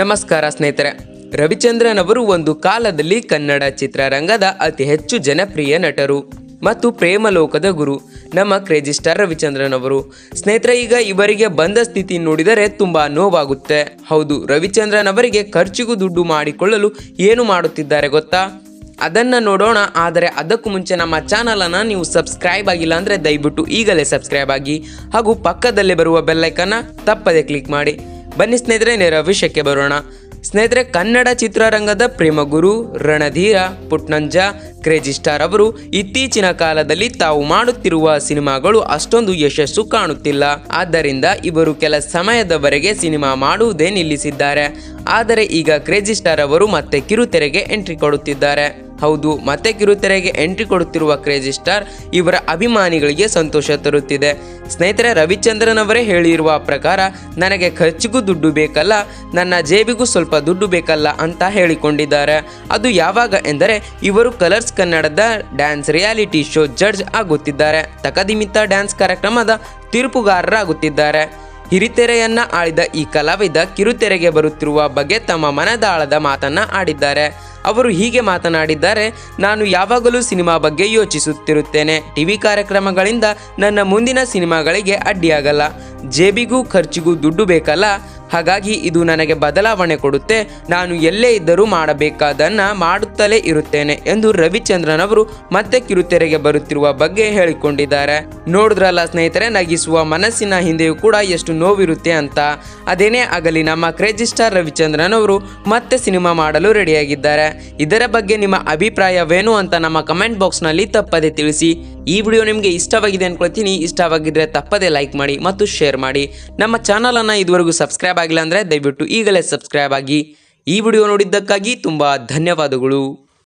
ನಮಸ್ಕಾರ ಸ್ನೇಹಿತರೆ. ರವಿಚಂದ್ರನ್ ಅವರು ಒಂದು ಕಾಲದಲ್ಲಿ ಕನ್ನಡ ಚಿತ್ರರಂಗದ ಅತಿ ಹೆಚ್ಚು ಜನಪ್ರಿಯ ನಟರು ಮತ್ತು ಪ್ರೇಮಲೋಕದ ಗುರು. ನಮ್ಮ ಕ್ರೇಜಿ ಸ್ಟಾರ್ ರವಿಚಂದ್ರನ್ ಅವರು ಸ್ನೇಹಿತರೆ, ಈಗ ಇವರಿಗೆ ಬಂದ ಸ್ಥಿತಿ ನೋಡಿದರೆ ತುಂಬಾ ನೋವಾಗುತ್ತೆ. ಹೌದು ರವಿಚಂದ್ರನ್ ಅವರಿಗೆ ಖರ್ಚಿಗೂ ದುಡ್ಡು ಮಾಡಿಕೊಳ್ಳಲು ಏನು ಮಾಡುತ್ತಿದ್ದಾರೆ ಗೊತ್ತಾ? ಅದನ್ನ ನೋಡೋಣ, ಆದರೆ ಅದಕ್ಕೂ ಮುಂಚೆ ನಮ್ಮ ಚಾನಲನ್ನು ನೀವು ಸಬ್ಸ್ಕ್ರೈಬ್ ಆಗಿಲ್ಲ ಅಂದರೆ ದಯವಿಟ್ಟು ಈಗಲೇ ಸಬ್ಸ್ಕ್ರೈಬ್ ಆಗಿ ಹಾಗೂ ಪಕ್ಕದಲ್ಲೇ ಬರುವ ಬೆಲ್ಲೈಕನ್ನ ತಪ್ಪದೆ ಕ್ಲಿಕ್ ಮಾಡಿ. ಬನ್ನಿ ಸ್ನೇಹಿತರೆ, ನೇರ ವಿಷಯಕ್ಕೆ ಬರೋಣ. ಸ್ನೇಹಿತರೆ, ಕನ್ನಡ ಚಿತ್ರರಂಗದ ಪ್ರೇಮಗುರು ರಣಧೀರ ಪುಟ್ನಂಜ, ಕ್ರೇಜಿ ಸ್ಟಾರ್ ಅವರು ಇತ್ತೀಚಿನ ಕಾಲದಲ್ಲಿ ತಾವು ಮಾಡುತ್ತಿರುವ ಸಿನಿಮಾಗಳು ಅಷ್ಟೊಂದು ಯಶಸ್ಸು ಕಾಣುತ್ತಿಲ್ಲ. ಆದ್ದರಿಂದ ಇವರು ಕೆಲ ಸಮಯದವರೆಗೆ ಸಿನಿಮಾ ಮಾಡುವುದೇ ನಿಲ್ಲಿಸಿದ್ದಾರೆ. ಆದರೆ ಈಗ ಕ್ರೇಜಿ ಸ್ಟಾರ್ ಅವರು ಮತ್ತೆ ಕಿರುತೆರೆಗೆ ಎಂಟ್ರಿ ಕೊಡುತ್ತಿದ್ದಾರೆ. ಹೌದು, ಮತ್ತೆ ಕಿರುತೆರೆಗೆ ಎಂಟ್ರಿ ಕೊಡುತ್ತಿರುವ ಕ್ರೇಜಿ ಸ್ಟಾರ್ ಇವರ ಅಭಿಮಾನಿಗಳಿಗೆ ಸಂತೋಷ ತರುತ್ತಿದೆ. ಸ್ನೇಹಿತರೆ ರವಿಚಂದ್ರನ್ ಅವರೇ ಹೇಳಿರುವ ಪ್ರಕಾರ, ನನಗೆ ಖರ್ಚಿಗೂ ದುಡ್ಡು ಬೇಕಲ್ಲ, ನನ್ನ ಜೇಬಿಗೂ ಸ್ವಲ್ಪ ದುಡ್ಡು ಬೇಕಲ್ಲ ಅಂತ ಹೇಳಿಕೊಂಡಿದ್ದಾರೆ. ಅದು ಯಾವಾಗ ಎಂದರೆ, ಇವರು ಕಲರ್ಸ್ ಕನ್ನಡದ ಡ್ಯಾನ್ಸ್ ರಿಯಾಲಿಟಿ ಶೋ ಜಡ್ಜ್ ಆಗುತ್ತಿದ್ದಾರೆ. ತಕದಿಮಿತ ಡ್ಯಾನ್ಸ್ ಕಾರ್ಯಕ್ರಮದ ತೀರ್ಪುಗಾರರಾಗುತ್ತಿದ್ದಾರೆ. ಹಿರಿತೆರೆಯನ್ನ ಆಳಿದ ಈ ಕಲಾವಿದ ಕಿರುತೆರೆಗೆ ಬರುತ್ತಿರುವ ಬಗ್ಗೆ ತಮ್ಮ ಮನದಾಳದ ಮಾತನ್ನ ಆಡಿದ್ದಾರೆ. ಅವರು ಹೀಗೆ ಮಾತನಾಡಿದ್ದಾರೆ, ನಾನು ಯಾವಾಗಲೂ ಸಿನಿಮಾ ಬಗ್ಗೆ ಯೋಚಿಸುತ್ತಿರುತ್ತೇನೆ. ಟಿವಿ ಕಾರ್ಯಕ್ರಮಗಳಿಂದ ನನ್ನ ಮುಂದಿನ ಸಿನಿಮಾಗಳಿಗೆ ಅಡ್ಡಿಯಾಗಲ್ಲ. ಜೇಬಿಗೂ ಖರ್ಚಿಗೂ ದುಡ್ಡು ಬೇಕಲ್ಲ. ಹಾಗಾಗಿ ಇದು ನನಗೆ ಬದಲಾವಣೆ ಕೊಡುತ್ತೆ. ನಾನು ಎಲ್ಲೇ ಇದ್ದರೂ ಮಾಡಬೇಕಾದನ್ನ ಮಾಡುತ್ತಲೇ ಇರುತ್ತೇನೆ ಎಂದು ರವಿಚಂದ್ರನ್ ಅವರು ಮತ್ತೆ ಕಿರುತೆರೆಗೆ ಬರುತ್ತಿರುವ ಬಗ್ಗೆ ಹೇಳಿಕೊಂಡಿದ್ದಾರೆ. ನೋಡಿದ್ರಲ್ಲ ಸ್ನೇಹಿತರೆ, ನಗಿಸುವ ಮನಸ್ಸಿನ ಹಿಂದೆಯೂ ಕೂಡ ಎಷ್ಟು ನೋವಿರುತ್ತೆ ಅಂತ. ಅದೇನೇ ಆಗಲಿ, ನಮ್ಮ ಕ್ರೇಜಿ ಸ್ಟಾರ್ ರವಿಚಂದ್ರನ್ ಅವರು ಮತ್ತೆ ಸಿನಿಮಾ ಮಾಡಲು ರೆಡಿಯಾಗಿದ್ದಾರೆ. ಇದರ ಬಗ್ಗೆ ನಿಮ್ಮ ಅಭಿಪ್ರಾಯವೇನು ಅಂತ ನಮ್ಮ ಕಮೆಂಟ್ ಬಾಕ್ಸ್ನಲ್ಲಿ ತಪ್ಪದೆ ತಿಳಿಸಿ. ಈ ವಿಡಿಯೋ ನಿಮಗೆ ಇಷ್ಟವಾಗಿದೆ ಅನ್ಕೊಳ್ತೀನಿ. ಇಷ್ಟವಾಗಿದ್ರೆ ತಪ್ಪದೇ ಲೈಕ್ ಮಾಡಿ ಮತ್ತು ಶೇರ್ ಮಾಡಿ. ನಮ್ಮ ಚಾನಲನ್ನು ಇದುವರೆಗೂ ಸಬ್ಸ್ಕ್ರೈಬ್ ಆಗಿಲ್ಲ ಅಂದರೆ ದಯವಿಟ್ಟು ಈಗಲೇ ಸಬ್ಸ್ಕ್ರೈಬ್ ಆಗಿ. ಈ ವಿಡಿಯೋ ನೋಡಿದ್ದಕ್ಕಾಗಿ ತುಂಬ ಧನ್ಯವಾದಗಳು.